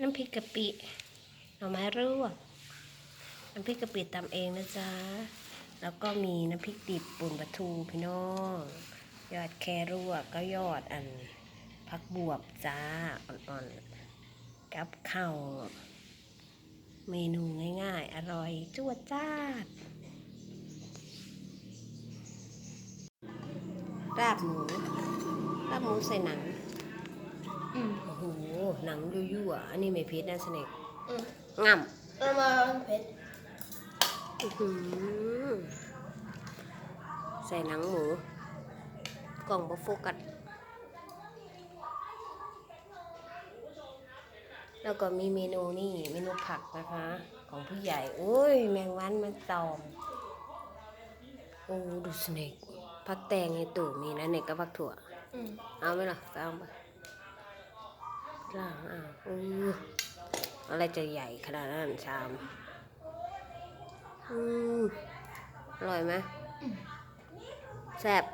น้ำพริกกะปิ หน่อไม้รวกน้ำพริกกะปิตำเองนะจ๊ะ แล้วก็มีน้ำพริกดิบปุ่นปลาทูพี่น้อง ยอดแครวกก็ยอดอันผักบวบจ้า อ่อนๆ กับข้าวเมนูง่ายๆ อร่อยจวดจ้าดราบหมูราบหมูใส่หนัง อืมโอ้โห หนังยั่วๆอันนี้ไม่เพิษนะสเน็กอืมง่เอามาเผ็ดำอื้อหือใส่หนังหมู กล่องบโฟกัส แล้วก็มีเมนูนี่เมนูผักนะคะ ของผู้ใหญ่ โอ้ย แมงวันมันตอม โอ้ดูสเน็กผักแตงในตู้มีนะเน็กกับผักถั่ว อืม เอาไหมล่ะไปเอาไป ล่างอะอู้อะไรจะใหญ่ขนาดนั้นชามอืมอร่อยไหมแซ่บ